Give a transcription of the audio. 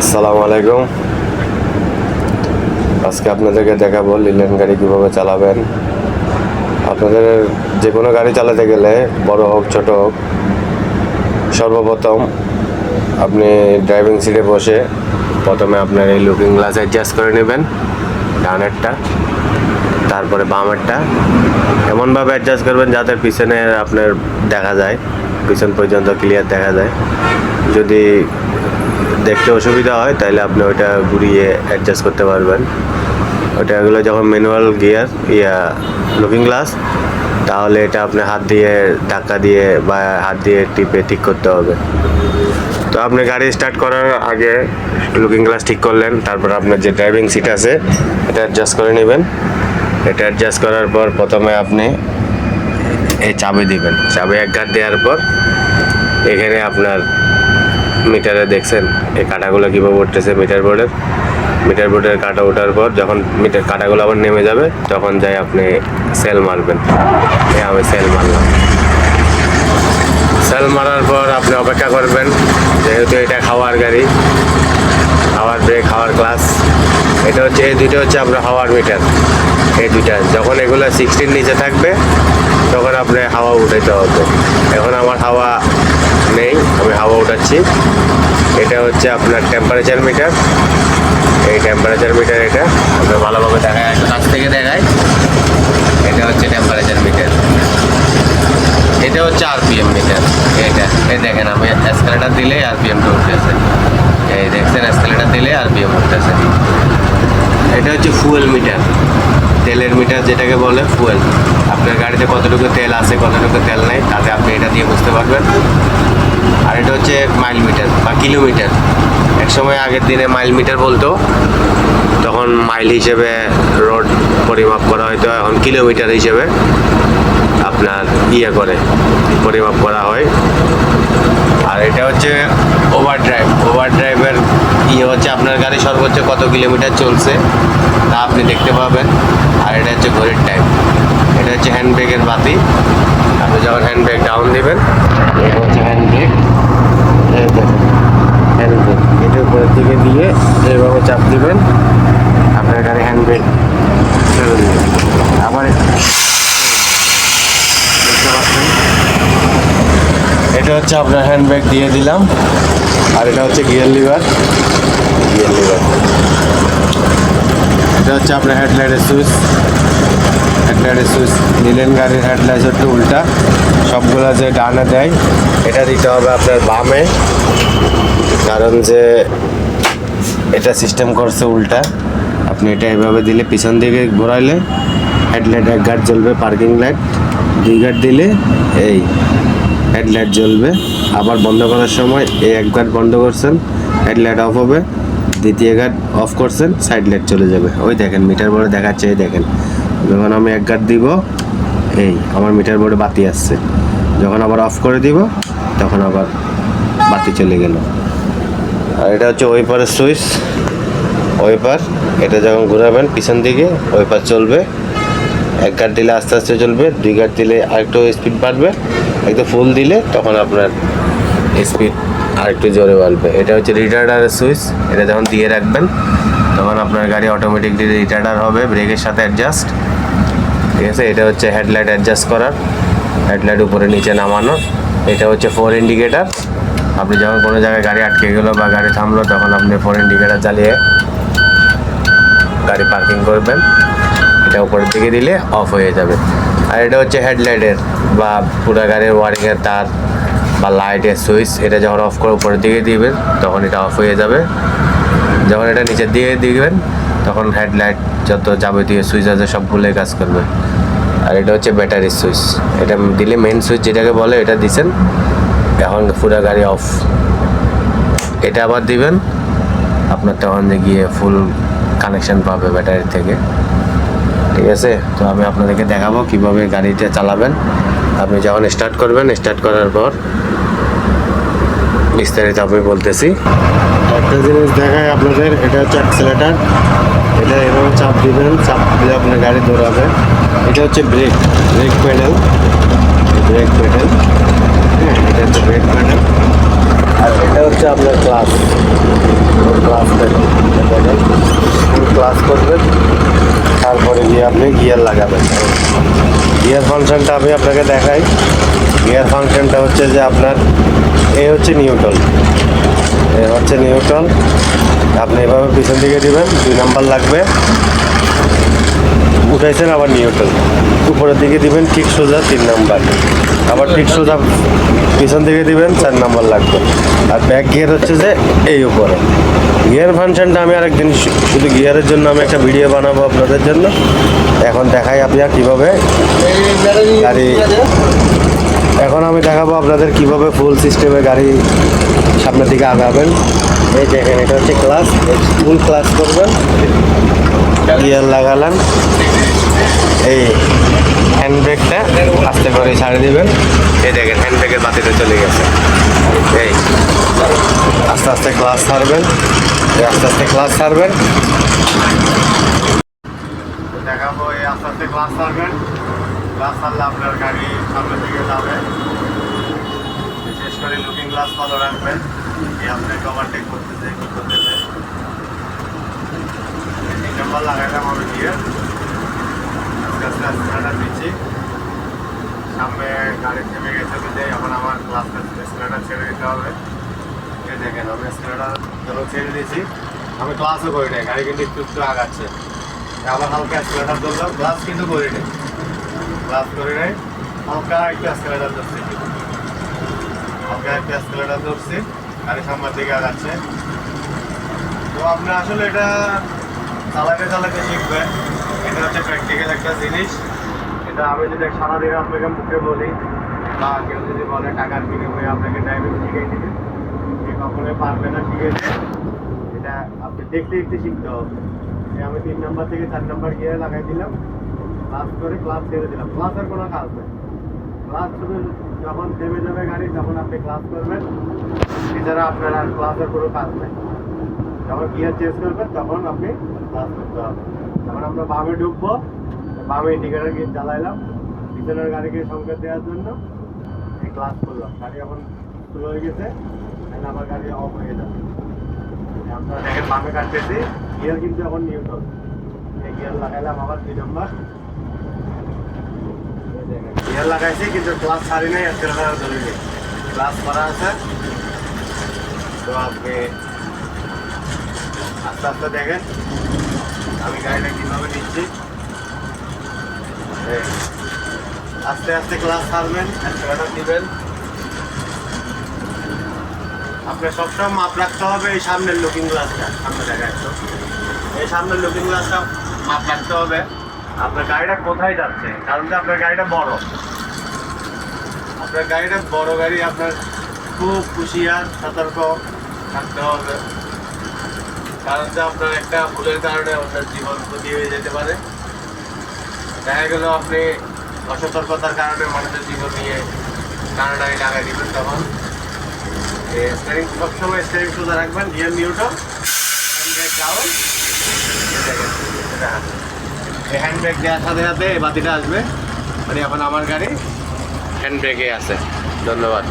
আসসালামু আলাইকুম। আজকে আপনাদেরকে দেখাবো লিলেন গাড়ি কীভাবে চালাবেন। আপনাদের যে কোনো গাড়ি চালাতে গেলে বড় হোক, ছোট হোক, সর্বপ্রথম আপনি ড্রাইভিং সিটে বসে প্রথমে আপনার এই লুকিং গ্লাস অ্যাডজাস্ট করে নেবেন, ডানেরটা, তারপরে বামেরটা। এমনভাবে অ্যাডজাস্ট করবেন যাতে পিছনে আপনার দেখা যায়, পিছন পর্যন্ত ক্লিয়ার দেখা যায়। যদি দেখতে অসুবিধা হয় তাহলে আপনি ওইটা ঘুরিয়ে অ্যাডজাস্ট করতে পারবেন। ওটা এগুলো যখন ম্যানুয়াল গিয়ার ইয়া লুকিং গ্লাস তাহলে এটা আপনি হাত দিয়ে ধাক্কা দিয়ে বা হাত দিয়ে টিপে ঠিক করতে হবে। তো আপনি গাড়ি স্টার্ট করার আগে লুকিং গ্লাস ঠিক করলেন, তারপর আপনার যে ড্রাইভিং সিট আছে, এটা অ্যাডজাস্ট করে নেবেন। এটা অ্যাডজাস্ট করার পর প্রথমে আপনি এই চাবি দিবেন। চাবি এক গাঁট দেওয়ার পর এখানে আপনার মিটারে দেখছেন, এই কাটাগুলো কীভাবে উঠতেছে মিটার বোর্ডের? মিটার বোর্ডের কাটা ওঠার পর যখন মিটার, কাটাগুলো আবার নেমে যাবে, তখন যাই আপনি সেল মারবেন। আমি সেল মারলাম। সেল মারার পর আপনি অপেক্ষা করবেন, যেহেতু এটা খাওয়ার গাড়ি, খাওয়ার ব্রেক খাওয়ার ক্লাস এটা হচ্ছে, এই দুইটা হচ্ছে আপনার হাওয়ার মিটার। এই দুইটা, যখন এগুলো সিক্সটির নিচে থাকবে তখন আপনি হাওয়া উঠাইতে হবে। এখন আমার হাওয়া নেই, আমি হাওয়া উঠাচ্ছি। এটা হচ্ছে আপনার টেম্পারেচার মিটার এই টেম্পারেচার মিটার এটা আপনার ভালোভাবে দেখায়, একটু কাছ থেকে দেখায়। এটা হচ্ছে টেম্পারেচার মিটার এটা হচ্ছে আরপিএম মিটার এটা, এই দেখেন, আমি এসকালেটার দিলে আরপিএমটা উঠতেছে। এই দেখছেন এসকালেটার দিলে আরপিএম উঠতেছে। এটা হচ্ছে ফুয়েল মিটার তেলের মিটার যেটাকে বলে ফুয়েল আপনার গাড়িতে কতটুকু তেল আছে, কতটুকু তেল নাই, তাতে আপনি এটা দিয়ে বুঝতে পারবেন। আর এটা হচ্ছে মাইল মিটার বা কিলোমিটার এক সময় আগের দিনে মাইল মিটার বলতো, তখন মাইল হিসেবে রোড পরিমাপ করা হয়তো, এখন কিলোমিটার হিসেবে আপনার ইয়ে করে, পরিমাপ করা হয়। আর এটা হচ্ছে ওভার ড্রাইভ ওভার ড্রাইভের ইয়ে হচ্ছে আপনার গাড়ি সর্বোচ্চ কত কিলোমিটার চলছে তা আপনি দেখতে পাবেন। আর এটা হচ্ছে ঘড়ির টাইম এটা হচ্ছে হ্যান্ড বাতি। আপনি যখন হ্যান্ড ডাউন দেবেন, এটা হচ্ছে হ্যান্ড ব্রেক হ্যান্ড এটা উপরের দিকে দিয়ে এইভাবে চাপ দিবেন, আপনার গাড়ি হ্যান্ড ব্রেক আবার এটা হচ্ছে আপনার হ্যান্ড দিয়ে দিলাম। আর এটা হচ্ছে গিয়ার লিভার গিয়ার লিভার এটা হচ্ছে আপনার হেডলাইটের সুইচ হেডলাইটের সুইচ নিলেন গাড়ির হেডলাইট হচ্ছে উল্টা। সবগুলো যে ডানে দেয়, এটা দিতে হবে আপনার বামে। কারণ যে এটা সিস্টেম করছে উল্টা। আপনি এটা এভাবে দিলে পিছন দিকে ঘোরাইলে হেডলাইট এক গার্ড জ্বলবে পার্কিং লাইট দুই গার্ড দিলে এই হেডলাইট জ্বলবে। আবার বন্ধ করার সময় এই এক গার্ড বন্ধ করছেন হেডলাইট অফ হবে। দ্বিতীয় গার্ড অফ করছেন সাইড লাইট চলে যাবে। ওই দেখেন মিটার বোর্ডে দেখাচ্ছে, এই দেখেন। যখন আমি এক গার্ড দিব, এই আমার মিটার বোর্ডে বাতি আসছে। যখন আবার অফ করে দিব, তখন আবার বাতি চলে গেল। আর এটা হচ্ছে ওয়েপারের সুইচ ওয়েপার এটা যখন ঘোরাবেন পিছন দিকে ওয়েপার চলবে। এক গার্ড দিলে আস্তে আস্তে চলবে, দুই গার্ড দিলে আরেকটু স্পিড বাড়বে। একটু ফুল দিলে তখন আপনার স্পিড আরেকটু জোরে বাড়বে এটা হচ্ছে রিটার্ডারের সুইচ এটা যখন দিয়ে রাখবেন, তখন আপনার গাড়ি অটোমেটিকলি রিটার্ডার হবে ব্রেকের সাথে অ্যাডজাস্ট ঠিক আছে? এটা হচ্ছে হেডলাইট অ্যাডজাস্ট করার হেডলাইট উপরে নিচে নামানোর। এটা হচ্ছে ফোর ইন্ডিকেটার আপনি যখন কোনো জায়গায় গাড়ি আটকে গেলো বা গাড়ি থামলো, তখন আপনি ফোর ইন্ডিকেটার জ্বালিয়ে গাড়ি পার্কিং করবেন। এটা উপরের দিকে দিলে অফ হয়ে যাবে। আর এটা হচ্ছে হেডলাইটের বা পুরো গাড়ির ওয়ারিংয়ের তার। বা লাইটের সুইচ এটা যখন অফ করে উপরের দিকে দিবেন, তখন এটা অফ হয়ে যাবে। যখন এটা নিচের দিকে দিবেন, তখন হেডলাইট যত যাবতীয় সুইচ আছে সবগুলোই কাজ করবে। আর এটা হচ্ছে ব্যাটারি সুইচ এটা দিলে মেন সুইচ যেটাকে বলে, এটা দিছেন, এখন পুরো গাড়ি অফ এটা আবার দিবেন, আপনার তখন গিয়ে ফুল কানেকশন পাবে ব্যাটারি থেকে। ঠিক আছে? তো আমি আপনাদেরকে দেখাবো কীভাবে গাড়িটা চালাবেন। আপনি যখন স্টার্ট করবেন স্টার্ট করার পর বিস্তারিত আমি বলতেছি। একটা জিনিস দেখায় আপনাদের, এটা হচ্ছে অ্যাক্সেলেটার। এটা এভাবে চাপ দিবেন, চাপ দিলে আপনার গাড়ি দৌড়াবে এটা হচ্ছে brake brake pedal. Brake pedal. হ্যাঁ এটা হচ্ছে ব্রেক প্যাডেল। আর এটা হচ্ছে আপনার ক্লাস। ক্লাস ফুল ক্লাস করবেন, তারপরে গিয়ে আপনি গিয়ার লাগাবেন। গিয়ার ফাংশনটা আমি আপনাকে দেখাই। ফাংশনটা হচ্ছে যে আপনার এ হচ্ছে নিউটন। এ হচ্ছে নিউটন। আপনি এভাবে পিছন দিকে দিবেন, দুই নাম্বার লাগবে। উঠাইছেন আবার নিউটন। উপরের দিকে দিবেন ঠিক সোজা তিন নাম্বার। আবার ঠিক সোজা পিছন দিকে দিবেন, চার নাম্বার লাগবে। আর ব্যাক গিয়ার হচ্ছে যে এই উপরে। গিয়ার ফাংশনটা আমি আরেকদিন শুধু গিয়ারের জন্য আমি একটা ভিডিও বানাবো আপনাদের জন্য। এখন দেখাই আপনার কীভাবে গাড়ি এখন আমি দেখাবো আপনাদের কীভাবে ফুল সিস্টেমে গাড়ি সামনের দিকে আগাবেন। এই দেখেন, এটা হচ্ছে ক্লাস ফুল ক্লাস করবেন। গিয়ার লাগালেন। এই হ্যান্ড ব্রেকটা আস্তে করে ছাড়ে দিবেন। এই দেখেন হ্যান্ড ব্রেকের বাতিটা চলে গেছে। এই, আস্তে আস্তে ক্লাস ছাড়বেন। আস্তে আস্তে ক্লাস ছাড়বেন। দেখাবো এই আস্তে আস্তে ক্লাস ছাড়বেন। ছাড়লে আপনার গাড়ি সামনের দিকে যাবে। বিশেষ করে লুকিং গ্লাস ভালো রাখবেন। এই আপনাকে ওভারটেক করতেছে কি করতেছে। এই নাম্বার লাগাইলাম আমি গিয়ে। আস্তে আস্তে আস্তে দিচ্ছি সামনে গাড়ি থেমে গেছে বুঝে এখন আমার ক্লাসটা স্টার্টার ছেড়ে দিতে হবে। এই দেখেন, আমি স্টার্টার যখন ছেড়ে দিয়েছি, আমি ক্লাসও করি নাই, গাড়ি কিন্তু একটু একটু আগাচ্ছে। আবার হালকা স্কেলেটার ধরলাম ক্লাস কিন্তু করি নাই। ক্লাস করি নাই। হালকা একটু স্কেলেটার ধরছি। হালকা একটু স্কেলেটার ধরছি। গাড়ি সামনের দিকে আগাচ্ছে। তো আপনি আসলে এটা চালাতে চালাতে শিখবেন। এটা হচ্ছে প্র্যাকটিক্যাল একটা জিনিস। এটা আমি যদি সারাদিন আপনাকে মুখে বলি, বা কেউ যদি বলে টাকার বিনিময়ে আপনাকে ড্রাইভিং শিখিয়ে দিবে, সে কখনোই পারবে না শিখেছে এটা আপনি দেখতে দেখতে শিখতে হবে। আমি তিন নাম্বার থেকে চার নাম্বার গিয়ে লাগাই দিলাম। ক্লাস করে ক্লাস ছেড়ে দিলাম। ক্লাসের কোনো কাজ নেই। ক্লাস শুধু যখন থেমে যাবে গাড়ি, তখন আপনি ক্লাস করবেন। এছাড়া আপনার আর ক্লাসের কোনো কাজ নেই। যখন গিয়ার চেঞ্জ করবেন, তখন আপনি ক্লাস করতে হবে। যখন আমরা বামে ঢুকবো, বামে ইন্ডিকেটার গিয়ে চালাইলাম পিছনের গাড়িকে সংকেত দেওয়ার জন্য এই ক্লাস করলাম। গাড়ি এখন শুরু হয়ে গেছে তাহলে আমার গাড়ি অফ হয়ে যাবে। আমরা দেখেন বামে কাটতেছি গিয়ার কিন্তু এখন নিউটন এই গিয়ার লাগাইলাম আবার দুই নম্বর গিয়ার লাগাইছি, কিন্তু ক্লাস ছাড়ি নাই আজকে নেই ক্লাস করা আছে। তো আপনি আস্তে আস্তে দেখেন, আমি গাড়িটা কীভাবে নিচ্ছি। আস্তে আস্তে ক্লাস ছাড়বেন একটা দিবেন। আপনার সবসময় মাপ রাখতে হবে এই সামনের লুকিং গ্লাসটা সামনে দেখা একটু এই সামনের লুকিং গ্লাসটা মাপ রাখতে হবে। আপনার গাড়িটা কোথায় যাচ্ছে? কারণ যে আপনার গাড়িটা বড়। আপনার গাড়িটা, বড় গাড়ি, আপনার খুব হুঁশিয়ার সতর্ক থাকতে হবে। কারণ যে আপনার একটা ভুলের কারণে আপনার জীবন ক্ষতি হয়ে যেতে পারে। দেখা গেল আপনি অসতর্কতার কারণে মানুষের জীবন নিয়ে টানাটানি লাগাই দিবেন তখন। স্টারিং সবসময় স্টারিং সোজা রাখবেন গিয়ার নিউটন হ্যান্ড এই দেওয়ার সাথে সাথে বাতিটা আসবে। মানে এখন আমার গাড়ি হ্যান্ড ব্রেকে আছে। ধন্যবাদ।